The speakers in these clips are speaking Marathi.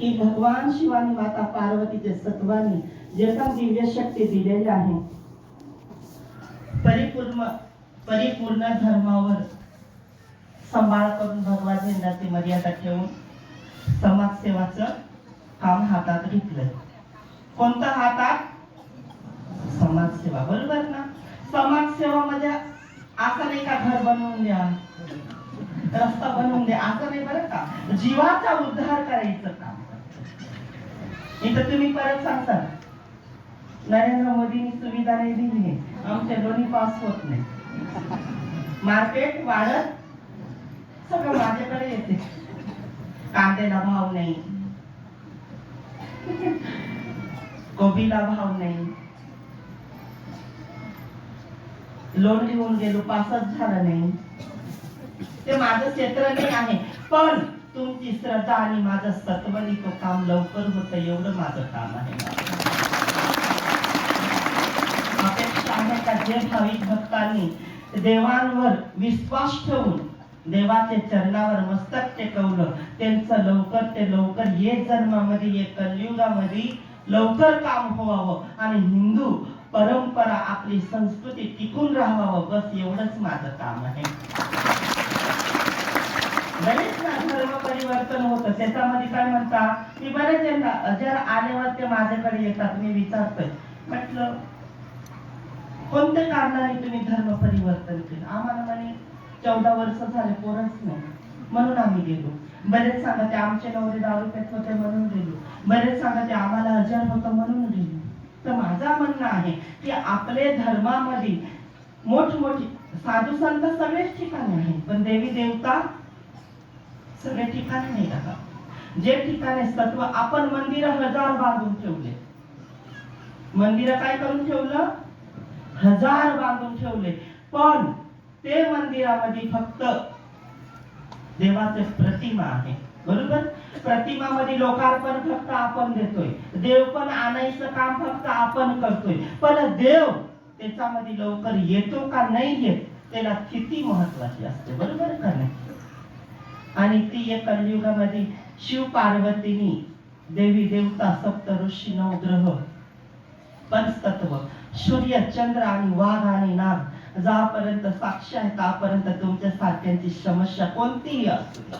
की भगवान शिवानी माता पार्वतीचे सत्वानी जे पण दिव्य शक्ती दिलेली आहे. परिपूर्ण परिपूर्ण धर्मावर सांभाळ करून भगवान झेंडाची मर्यादा ठेवून समाजसेवाचं काम हातात घेतलं. कोणतं हातात समाजसेवा बरोबर ना? समाजसेवा म्हणजे असं नाही का घर बनवून द्या. रस्ता बनवून द्या. असं नाही बरं का? जीवाचा उद्धार करायचं का? इथं तुम्ही परत सांगता. नरेंद्र मोदींनी सुविधा नाही दिली आमचे दोन्ही पास होत नाही. मार्केट वाढत सगळं माझ्याकडे येते. कांद्याला भाव नाही. कोबीला भाव नाही. लोन लिहून गेलो पासच झालं नाही. ते माझं क्षेत्र नाही आहे. पण तुमची श्रद्धा आणि माझं सत्वनिक काम लवकर होतं एवढं माझं काम आहे. अपेक्षा आहे का जे भाविक भक्तांनी देवांवर विश्वास ठेवून देवाचे चरणावर मस्तक टेकवलं त्यांचं लवकर ते लवकर ये जन्मामध्ये ये कलयुगामध्ये लवकर काम व्हावं आणि हिंदू परंपरा आपली संस्कृती टिकून राहावं बस एवढंच माझं काम आहे. धर्म परिवर्तन होतं. त्याच्यामध्ये काय म्हणता मी बरेच यांना जर आल्यावर ते माझ्याकडे येतात मी विचारतोय. म्हटलं कोणत्या कारणाने तुम्ही धर्म परिवर्तन केलं? आम्हाला म्हणे चौदा वर्ष झाले पोरच नाही. म्हणून आम्ही गेलो. बरेच सांगा ते आमचे नवरे दारू पेत होते म्हणून गेलो. बरेच सांगा ते आम्हाला अजर होतं म्हणून गेलो. तर माझा म्हणणं आहे की आपले धर्मामध्ये मोठमोठी साधू संत सगळेच ठिकाणी आहेत. पण देवी देवता सगळे ठिकाणी नाही का जे ठिकाणी सत्व आपण मंदिर हजार बांधून ठेवले. मंदिर काय करून ठेवलं? हजार बांधून ठेवले. पण ते मंदिरामध्ये फक्त देवाचे प्रतिमा आहे. बरोबर? प्रतिमामध्ये लोकार्पण फक्त आपण देतोय. देव पण आणायचं काम फक्त आपण करतोय. पण देव त्याच्यामध्ये लवकर येतो का नाही येत त्याला स्थिती महत्वाची असते. बरोबर का नाही? आणि ती या कलयुगामध्ये शिव पार्वतीनी देवी देवता सप्तऋषी नवग्रह पंचतत्व सूर्य चंद्र आणि वाघ आणि नाग जापर्यंत साक्ष आहे तापर्यंत तुमच्या सारख्यांची समस्या कोणतीही असू द्या.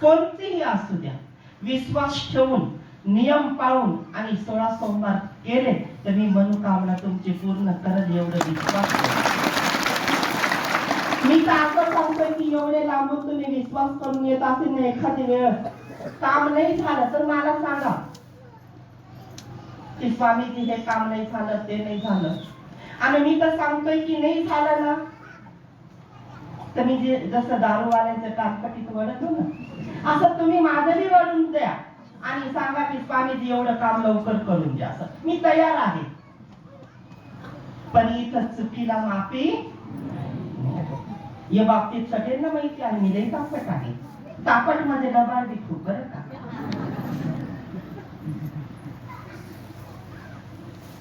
कोणतीही असू द्या. विश्वास ठेवून नियम पाळून आणि सोळा सोमवार केले तर मी मनोकामना तुमची पूर्ण करत एवढं विश्वास मी तर असं की एवढे लांबून तुम्ही विश्वास करून येत असेल ना एखादी वेळ. काम नाही झालं तर मला सांगा. की स्वामीजी हे काम नाही झालं ते नाही झालं. आणि मी तर सांगतोय की नाही झालं ना. तर मी जे जसं दारूवाल्यांच्या कानपटीत वळतो ना असं तुम्ही माझं बी वळून द्या. आणि सांगा की स्वामीजी एवढं काम लवकर करून द्या. असं मी तयार आहे. पण इथं चुकीला माफी या बाबतीत सगळ्यांना माहिती आहे मी लई तापट आहे. तापटमध्ये डबा बी बरं का?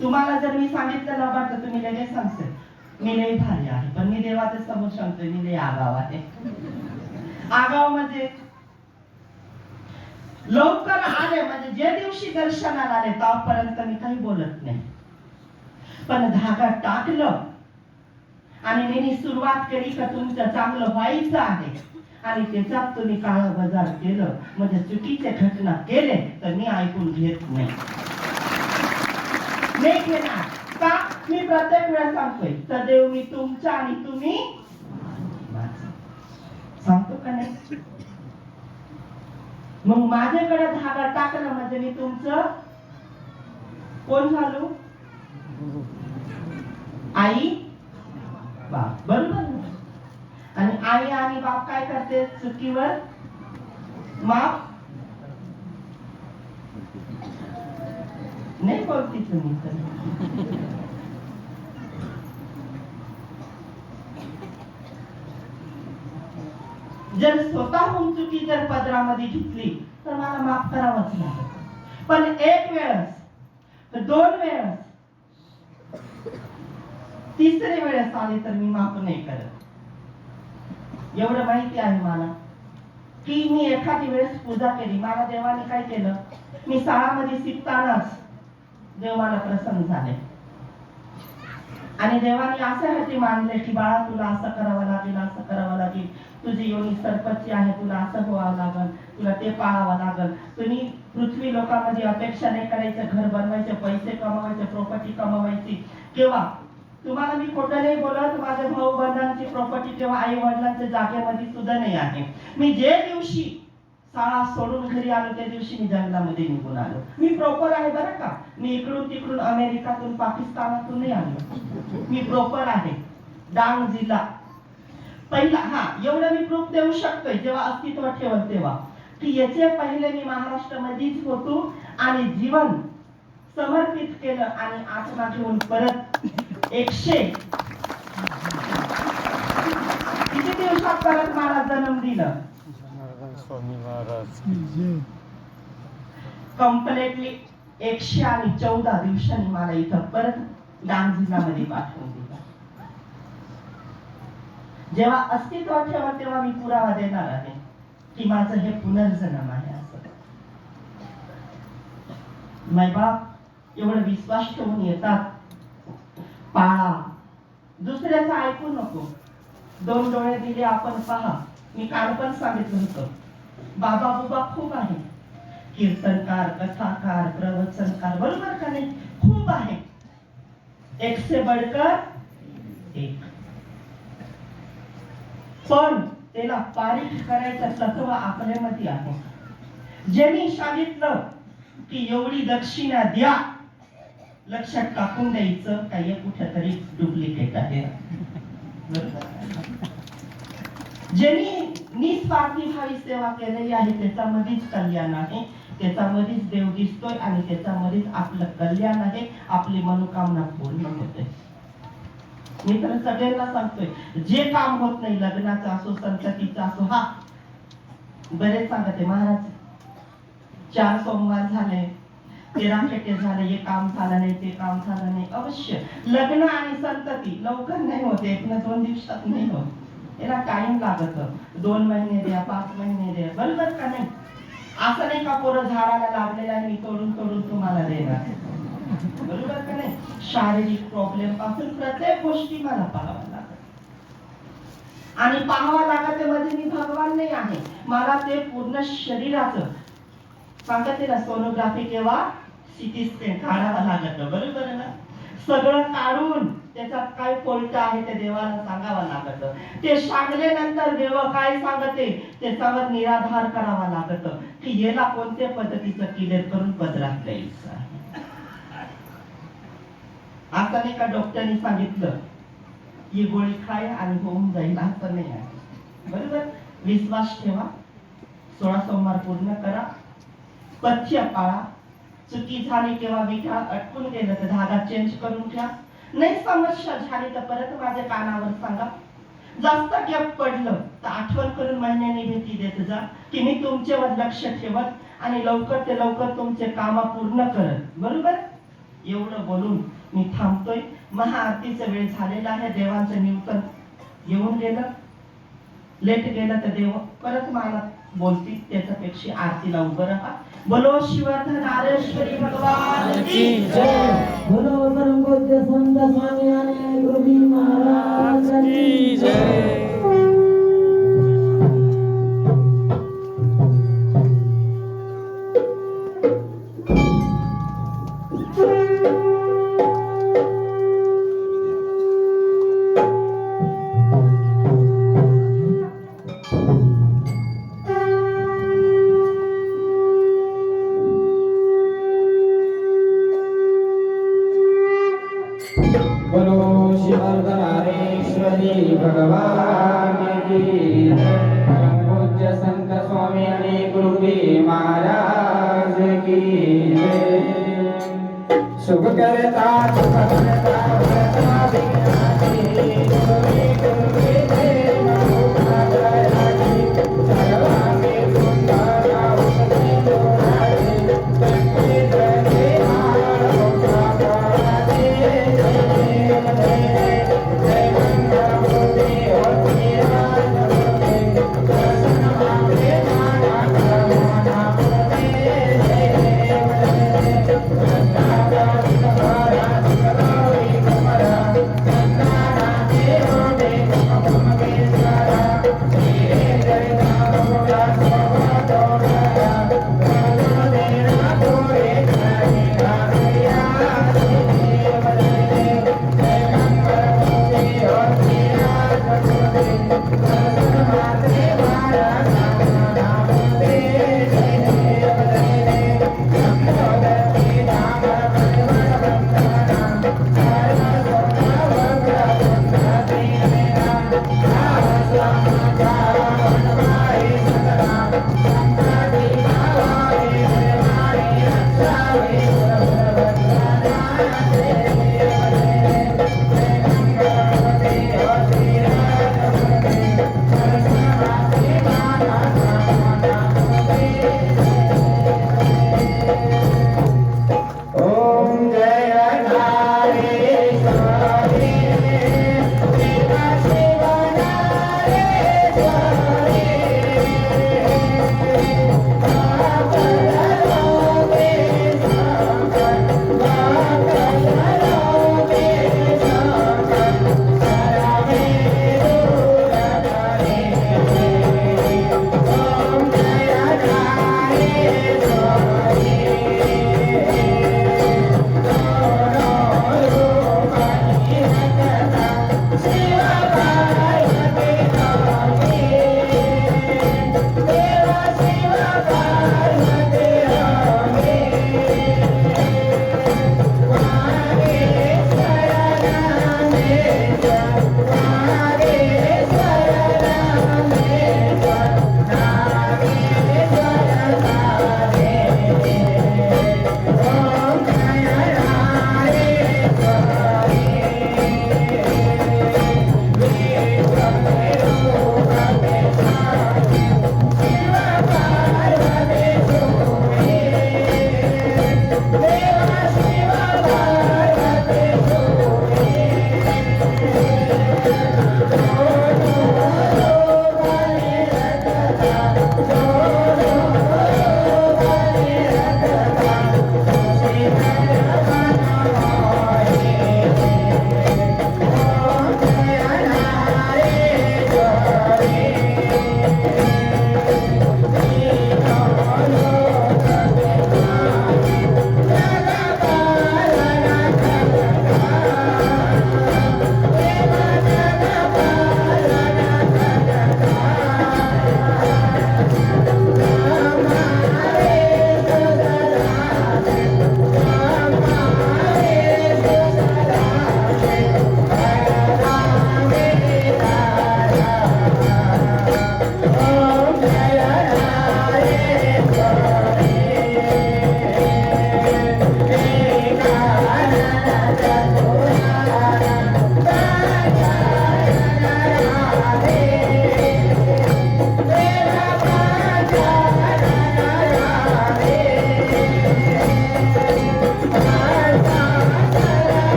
तुम्हाला जर मी सांगितलं लबाड तर तुम्ही लगेच सांगते मी लई भारी आहे पण मी देवाचं समोर सांगतोय मी लई आगाव आहे. आगाव म्हणजे लवकर आले म्हणजे जे दिवशी दर्शनाला आले तोपर्यंत मी काही बोलत नाही. पण धागा टाकलं आणि मी सुरुवात केली का तुमचं चांगलं व्हायचं आहे. आणि त्याच्यात तुम्ही काळ बाजार केलं. म्हणजे चुकीचे घटना केले तर मी ऐकून घेत नाही. घेणार. का? मी प्रत्येक वेळा सांगतोय सदैव मी तुमचा आणि तुम्ही सांगतो का नाही? मग माझ्याकडे धागा टाकलं म्हणजे मी तुमचं कोण झालो? आई बाप बरोबर ना? आणि आई आणि असते चुकीवर माफ नाही बोलती तुम्ही तर. जर स्वतःहून चुकी जर पदरामध्ये घेतली तर मला माफ करावंच लागेल. पण एक वेळस दोन वेळस तिसरी वेळेस आली तर मी माफ नाही करत. एवढं माहिती आहे मला. की मी एखादी वेळेस पूजा केली. मला देवाने काय केलं? मी शाळामध्ये शिकतानाच देव मला प्रसन्न झाले. आणि देवाने असे हाती मानले की बाळा तुला असं करावं लागेल असं करावं लागेल. तुझी योनी सरपंची आहे तुला असं व्हावं लागल तुला ते पाळावं लागल. तुम्ही पृथ्वी लोकांमध्ये अपेक्षा नाही करायचं. घर बनवायचे पैसे कमवायचे प्रॉपर्टी कमवायची. किंवा तुम्हाला मी खोटं नाही बोलत. माझ्या भाऊ बंधांची प्रॉपर्टी किंवा आई वडिलांच्या जागेमध्ये सुद्धा नाही आहे. मी जे दिवशी शाळा सोडून घरी आलो त्या दिवशी मी जंगलामध्ये निघून आलो. मी प्रॉपर आहे बरं का? मी इकडून तिकडून अमेरिकातून पाकिस्तानातून नाही आलो. मी प्रॉपर आहे. डांग जिल्हा. पहिला हा एवढं मी प्रूफ देऊ शकतोय. जेव्हा अस्तित्व ठेवत तेव्हा. की याचे पहिले मी महाराष्ट्रामध्येच होतो आणि जीवन समर्पित केलं आणि आत्मा घेऊन परत एकशे. किती दिवसात परत मला जन्म दिलं? स्वामी महाराज. कम्प्लिटली एकशे आणि चौदा दिवसांनी मला इथं परत जिल्ह्यामध्ये पाठवून दिलं. जेव्हा अस्तित्व ठेवा तेव्हा मी पुरावा देणार आहे की माझं हे पुनर्जन्म आहे असं. बाप एवढं विश्वास ठेवून येतात पाळा. दुसऱ्याचं ऐकू नको. दोन डोळे दिले आपण पहा. मी काल पण सांगितलं होतं. बाबा बुबा खूप आहे. कीर्तनकार कथाकार प्रवचनकार बरोबर का नाही? खूप आहे. एक से बडकर एक. पण त्याला पारित करायचं तत्व आपल्यामध्ये आहे. ज्यांनी सांगितलं की एवढी दक्षिणा द्या लक्षात टाकून द्यायचं काही कुठेतरी डुप्लिकेट आहे. ज्यांनी निस्वार्थी भावी सेवा केलेली आहे त्याच्यामध्येच कल्याण आहे. त्याच्यामध्येच देव दिसतोय आणि त्याच्यामध्येच आपलं कल्याण आहे. आपली मनोकामना पूर्ण होते. मी तर सगळ्यांना सांगतोय जे काम होत नाही लग्नाचं असो संततीचं असो हा. बरेच सांगते महाराज चार सोमवार झाले. तेरा खेटे झालं हे काम झालं नाही ते काम झालं नाही. अवश्य. लग्न आणि संतती लवकर नाही होते एक ना दोन दिवसात नाही होत. याला टाइम लागत. दोन महिने द्या पाच महिने द्या बरोबर का नाही? असं नाही का पोरं झाडाला लागलेला आहे मी तोडून तोडून तुम्हाला देणार. बरोबर का नाही? शारीरिक प्रॉब्लेमपासून प्रत्येक गोष्टी मला पाहाव्या लागतात आणि पाहावा लागत मध्ये म्हणजे मी भगवान नाही आहे. मला ते पूर्ण शरीराचं सांगते ना सोनोग्राफी किंवा सिटी स्कॅन काढावं लागत बरोबर ना? सगळं काढून त्याच्यात काय फॉल्ट आहे ते देवाला सांगावं लागत. ते सांगल्यानंतर देव काय सांगते? त्याच्यावर निराधार करावा लागत. की याला कोणत्या पद्धतीचं क्लिअर करून पदरात द्यायचं असं नाही का डॉक्टरनी सांगितलं ही गोळी खाय आणि होऊन जाईल असं नाही आहे. बरोबर? विश्वास ठेवा. सोळा सोमवार पूर्ण करा. पथ्य पाळा. चुकी झाली तेव्हा विठा अटकून गेलं तर धागा चेंज करून घ्या नाही समस्या झाली तर परत माझ्या कानावर सांगा. जास्त गॅप पडलं तर आठवण करून महिन्याने भेटी देत जा की मी तुमच्यावर लक्ष ठेवत आणि लवकर ते लवकर तुमचे काम पूर्ण करत. बरोबर? एवढं बोलून मी थांबतोय. महाआरतीचं वेळ झालेला आहे देवांचं निवतन येऊन गेलं. लेट गेलं तर देव परत मला बोलतील त्याच्यापेक्षा आरतीला उभं राहा. बोलो शिवर्धन आरेश्वरी भगवान की जय. बोलो परम पूज्य संत स्वामी आणि गुरुजी महाराज की जय. शुभ करता शुभ करता।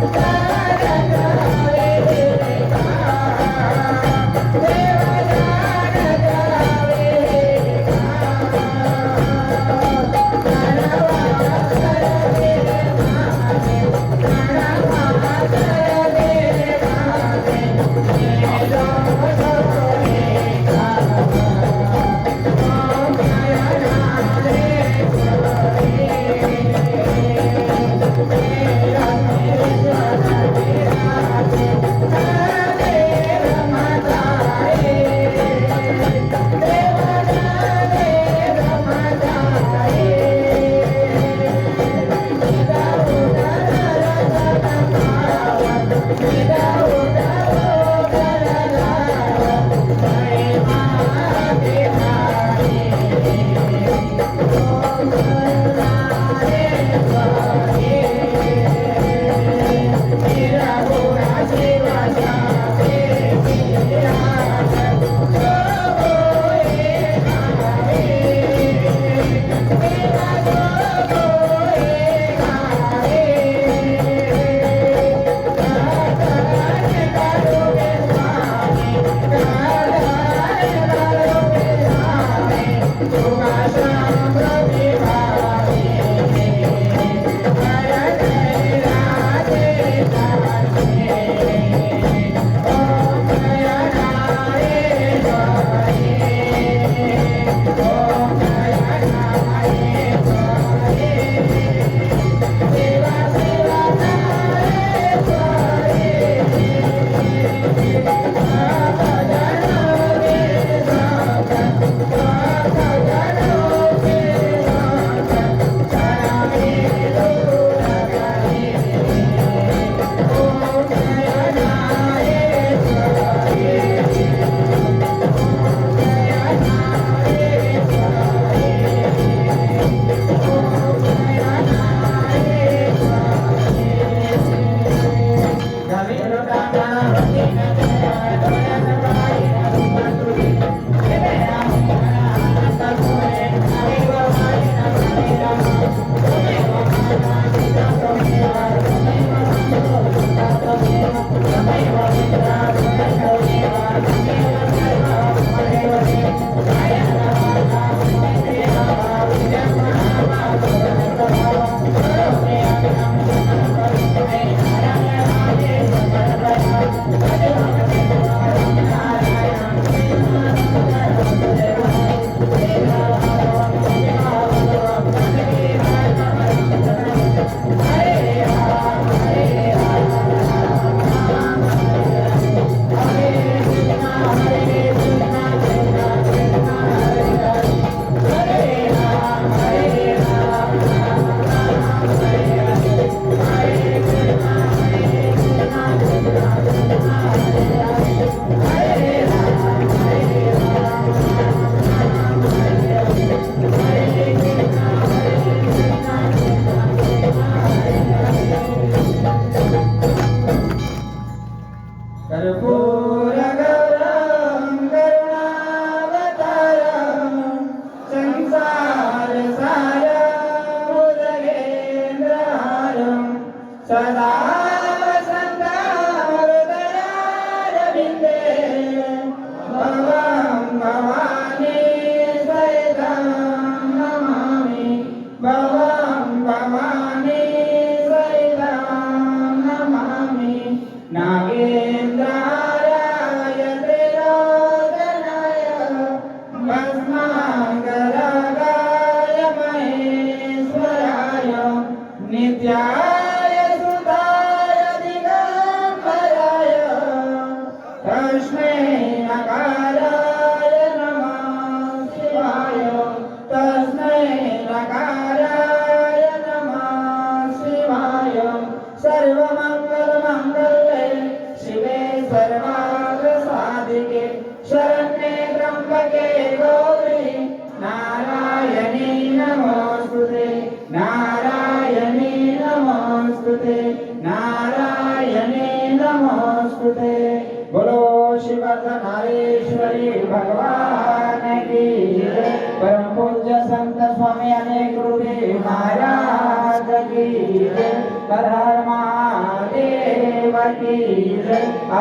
Bye.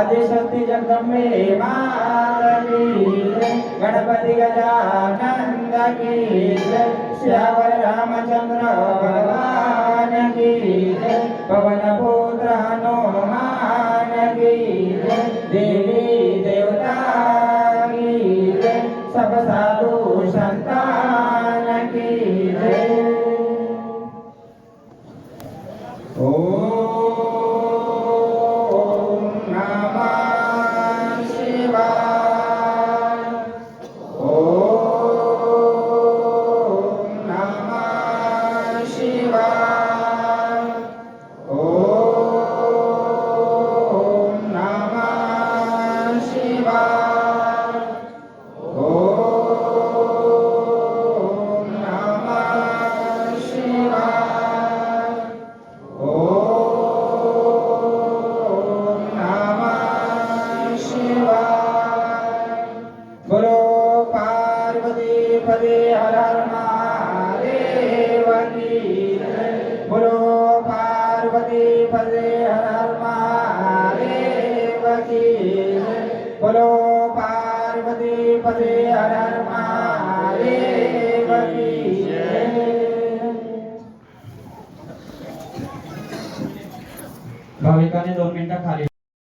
आदिशक्ती जगदंबे माता गणपति गजानंद की जय। श्यावर रामचंद्र